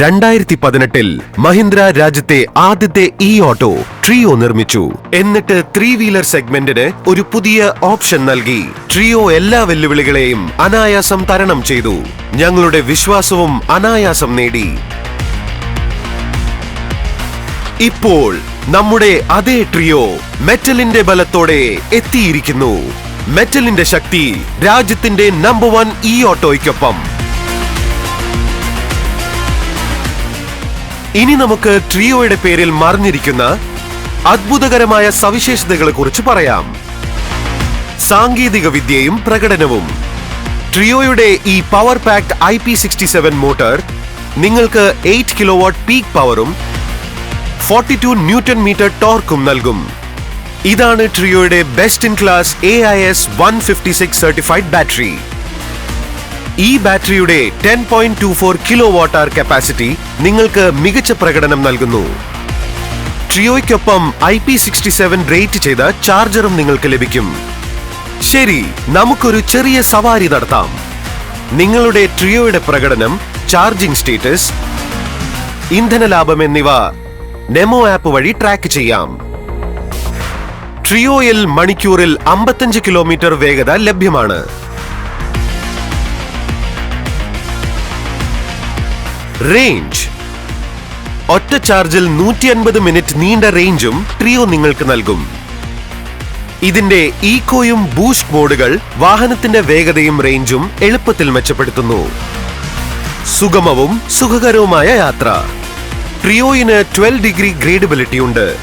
രണ്ടായിരത്തി പതിനെട്ടിൽ മഹിന്ദ്ര രാജ്യത്തെ ആദ്യത്തെ ഇ ഓട്ടോ ട്രിയോ നിർമ്മിച്ചു. എന്നിട്ട് ത്രീ വീലർ സെഗ്മെന്റിന് ഒരു പുതിയ ഓപ്ഷൻ നൽകി. ട്രിയോ എല്ലാ വെല്ലുവിളികളെയും അനായാസം തരണം ചെയ്തു. ഞങ്ങളുടെ വിശ്വാസവും അനായാസം നേടി. ഇപ്പോൾ നമ്മുടെ അതേ ട്രിയോ മെറ്റലിന്റെ ബലത്തോടെ എത്തിയിരിക്കുന്നു. മെറ്റലിന്റെ ശക്തി രാജ്യത്തിന്റെ നമ്പർ വൺ ഇ ഓട്ടോയ്ക്കൊപ്പം. ഇനി നമുക്ക് ട്രിയോയുടെ പേരിൽ മറിഞ്ഞിരിക്കുന്ന അത്ഭുതകരമായ സവിശേഷതകളെ കുറിച്ച് പറയാം. സാങ്കേതിക വിദ്യയും പ്രകടനവും. ട്രിയോയുടെ ഈ power packed I P sixty seven motor നിങ്ങൾക്ക് എയ്റ്റ് കിലോ വാട്ട് പീക്ക് പവറും ഫോർട്ടി ടു ന്യൂട്ടൺ മീറ്റർ ടോർക്കും നൽകും. ഇതാണ് ട്രിയോയുടെ best in class A I S one fifty six certified battery ഈ ബാറ്ററിയുടെ ten point two four kilowatt hour capacity നിങ്ങൾക്ക് മികച്ച പ്രകടനം നൽകുന്നു. ട്രിയോയ്ക്കൊപ്പം I P sixty seven rate ചെയ്ത ചാർജറും നിങ്ങൾക്ക് ലഭിക്കും. ശരി നമുക്കൊരു ചെറിയ സവാരി നടത്താം. നിങ്ങളുടെ ട്രിയോയുടെ പ്രകടനം ചാർജിംഗ് സ്റ്റേറ്റസ് ഇന്ധന ലാഭം എന്നിവ നെമോ ആപ്പ് വഴി ട്രാക്ക് ചെയ്യാം. ട്രിയോയിൽ മണിക്കൂറിൽ അമ്പത്തഞ്ച് കിലോമീറ്റർ വേഗത ലഭ്യമാണ്. റേഞ്ച് ഒറ്റ ചാർജിൽ നൂറ്റി അൻപത് മിനിറ്റ് നീണ്ട റേഞ്ചും ട്രിയോ നിങ്ങൾക്ക് നൽകും. ഇതിന്റെ ഈക്കോയും ബൂസ്റ്റ് മോഡുകൾ വാഹനത്തിന്റെ വേഗതയും റേഞ്ചും എളുപ്പത്തിൽ മെച്ചപ്പെടുത്തുന്നു. സുഗമവും സുഖകരവുമായ യാത്ര. ട്രിയോയിന് ട്വൽവ് ഡിഗ്രി ഗ്രേഡബിലിറ്റി ഉണ്ട്.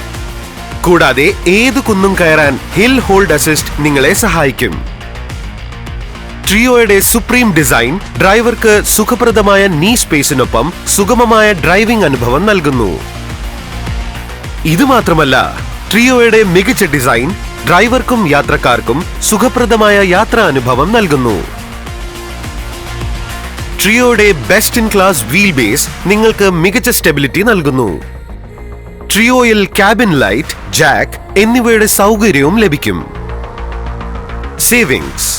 കൂടാതെ ഏത് കുന്നും കയറാൻ ഹിൽ ഹോൾഡ് അസിസ്റ്റ് നിങ്ങളെ സഹായിക്കും. ട്രിയോയുടെ സുപ്രീം ഡിസൈൻ ഡ്രൈവർക്ക് സുഖപ്രദമായ നീ സ്പേസിനൊപ്പം സുഗമമായ ഡ്രൈവിംഗ് അനുഭവം നൽകുന്നു. ഇത് മാത്രമല്ല ട്രിയോയുടെ മികച്ച ഡിസൈൻ ഡ്രൈവർക്കും യാത്രക്കാർക്കും സുഖപ്രദമായ യാത്രാ അനുഭവം നൽകുന്നു. ട്രിയോയുടെ best in class wheel base നിങ്ങൾക്ക് മികച്ച സ്റ്റെബിലിറ്റി നൽകുന്നു. ട്രിയോയിൽ ക്യാബിൻ ലൈറ്റ് ജാക്ക് എന്നിവയുടെ സൗകര്യവും ലഭിക്കും. സേവിങ്സ്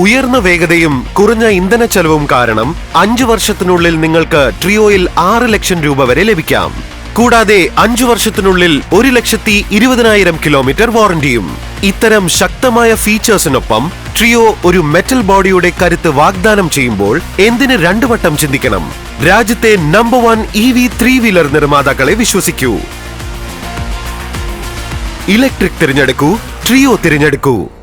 ഉയർന്ന വേഗതയും കുറഞ്ഞ ഇന്ധന ചെലവും കാരണം അഞ്ചു വർഷത്തിനുള്ളിൽ നിങ്ങൾക്ക് ട്രിയോയിൽ ആറ് ലക്ഷം രൂപ വരെ ലഭിക്കാം. കൂടാതെ അഞ്ചു വർഷത്തിനുള്ളിൽ ഒരു ലക്ഷത്തി ഇരുപതിനായിരം കിലോമീറ്റർ വാറന്റിയും ഇത്തരം ശക്തമായ ഫീച്ചേഴ്സിനൊപ്പം ട്രിയോ ഒരു മെറ്റൽ ബോഡിയുടെ കരുത്ത് വാഗ്ദാനം ചെയ്യുമ്പോൾ എന്തിന് രണ്ടു വട്ടം ചിന്തിക്കണം? രാജ്യത്തെ number one E V three wheeler നിർമ്മാതാക്കളെ വിശ്വസിക്കൂ. ഇലക്ട്രിക് തിരഞ്ഞെടുക്കൂ ട്രിയോ തിരഞ്ഞെടുക്കൂ.